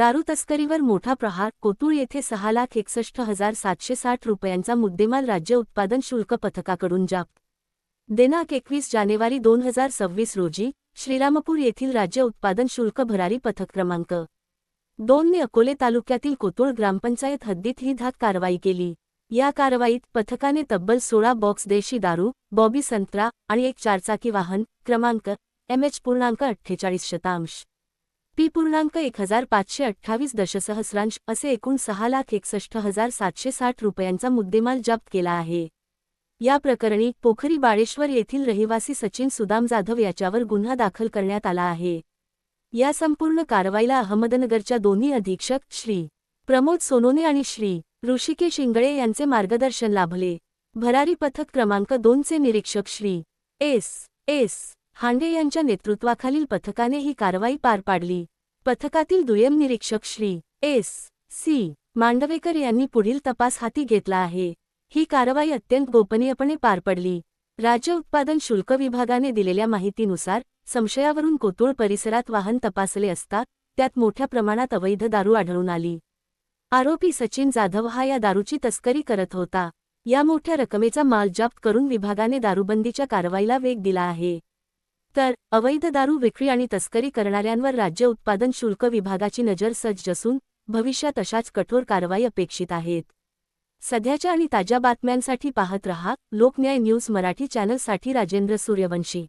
दारू तस्करीवर मोठा प्रहार कोतुळ येथे सहा लाख एकसष्ट हजार सातशे साठ रुपयांचा मुद्देमाल राज्य उत्पादन शुल्क पथकाकडून जाप. दिनांक एकवीस जानेवारी दोन हजार सव्वीस रोजी श्रीरामपूर येथील राज्य उत्पादन शुल्क भरारी पथक क्रमांक दोनने अकोले तालुक्यातील कोतुळ ग्रामपंचायत हद्दीत ही धाक कारवाई केली. या कारवाईत पथकाने तब्बल सोळा बॉक्स देशी दारू बॉबी संत्रा आणि एक चारचाकी वाहन क्रमांक एम एच पूर्णांक अठ्ठेचाळीस शतांश. पी पूर्णांक एक हजार पाचशे अठ्ठावीस दशसहस्रांश असे एकूण सहा लाख एकसष्ट हजार सातशे साठ रुपयांचा मुद्देमाल जप्त केला आहे. या प्रकरणी पोखरी बाळेश्वर येथील रहिवासी सचिन सुदाम जाधव याच्यावर गुन्हा दाखल करण्यात आला आहे. या संपूर्ण कारवाईला अहमदनगरच्या दोन्ही अधीक्षक श्री प्रमोद सोनोने आणि श्री ऋषिकेश इंगळे यांचे मार्गदर्शन लाभले. भरारी पथक क्रमांक दोनचे निरीक्षक श्री एस एस हांडे यांच्या नेतृत्वाखालील पथकाने ही कारवाई पार पाडली. पथकातील दुय्यम निरीक्षक श्री. एस. सी. मांडवेकर यांनी पुढील तपास हाती घेतला आहे. ही कारवाई अत्यंत गोपनीयपणे पार पडली. राज्य उत्पादन शुल्क विभागाने दिलेल्या माहितीनुसार संशयावरून कोतुळ परिसरात वाहन तपासले असता त्यात मोठ्या प्रमाणात अवैध दारू आढळून आली. आरोपी सचिन जाधव हा या दारूची तस्करी करत होता. या मोठ्या रकमेचा माल जप्त करून विभागाने दारूबंदीच्या कारवाईला वेग दिला आहे. तर अवैध दारू विक्री आणि तस्करी करणाऱ्यांवर राज्य उत्पादन शुल्क विभागाची नजर सज्ज असून भविष्यात अशाच कठोर कारवाई अपेक्षित आहेत. सध्याच्या आणि ताज्या बातम्यांसाठी पाहत रहा लोकन्याय न्यूज मराठी चॅनलसाठी राजेंद्र सूर्यवंशी.